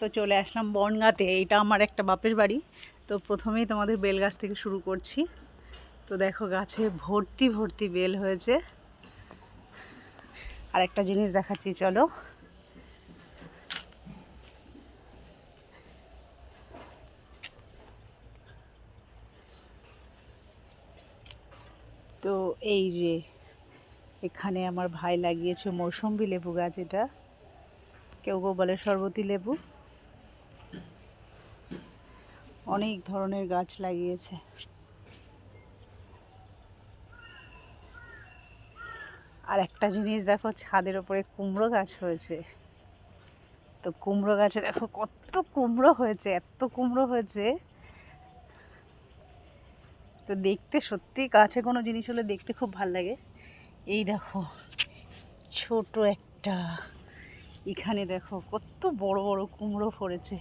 তো চলে আসলাম বনগাঁতে। এইটা আমার একটা বাপের বাড়ি। তো প্রথমেই তোমাদের বেল গাছ থেকে শুরু করছি। তো দেখো গাছে ভর্তি ভর্তি বেল হয়েছে। আর একটা জিনিস দেখাচ্ছি, চলো। তো এই যে, এখানে আমার ভাই লাগিয়েছে মৌসম্বি লেবু গাছ এটা। কেউ কেউ বলে শরবতী লেবু। অনেক ধরনের গাছ লাগিয়েছে। আর একটা জিনিস দেখো, ছাদের ওপরে কুমড়ো গাছ হয়েছে। তো কুমড়ো গাছে দেখো কত কুমড়ো হয়েছে, এত কুমড়ো হয়েছে। তো দেখতে সত্যি গাছে কোনো জিনিস হলে দেখতে খুব ভালো লাগে। এই দেখো, ছোট একটা এখানে দেখো কত বড় বড় কুমড়ো ফরেছে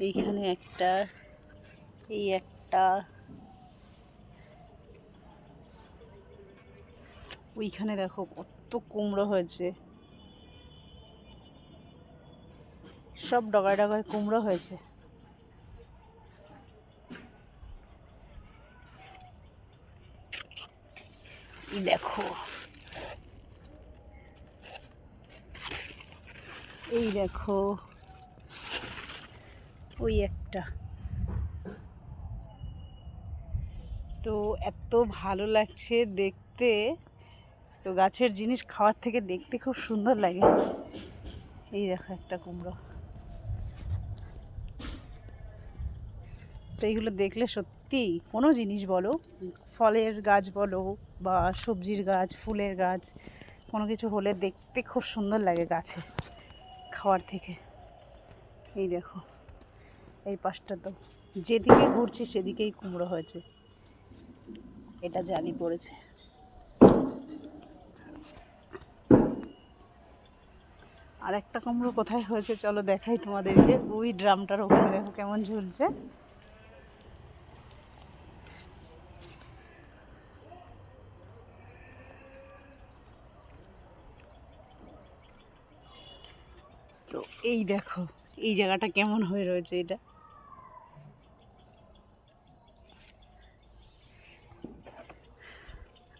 এইখানে একটা, এই একটা, ওইখানে দেখো কত কুমড়ো হয়েছে। সব ডগায় ডগায় কুমড়ো হয়েছে। দেখো। এই দেখো। ওই একটা। তো এত ভালো লাগছে দেখতে। তো গাছের জিনিস খাওয়ার থেকে দেখতে খুব সুন্দর লাগে। এই দেখো একটা কুমড়ো। তো এইগুলো দেখলে সত্যি কোনো জিনিস বলো, ফলের গাছ বলো বা সবজির গাছ, ফুলের গাছ, কোনো কিছু হলে দেখতে খুব সুন্দর লাগে গাছে, খাওয়ার থেকে। এই দেখো, এই পাশটা তো যেদিকে ঘুরছি সেদিকেই কুমড়ো হয়েছে, এটা জানি পড়েছে। আর একটা কুমড়ো কোথায় হয়েছে চলো দেখাই তোমাদেরকে, ওই ড্রামটার ওখানে দেখো কেমন ঝুলছে। তো এই দেখো, এই জায়গাটা কেমন হয়ে রয়েছে এটা?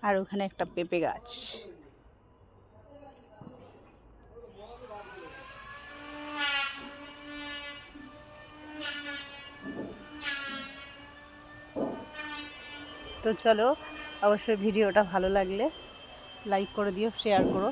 আর ওখানে একটা পেঁপে গাছ। তো চলো, অবশ্যই ভিডিওটা ভালো লাগলে লাইক করে দিও শেয়ার করো।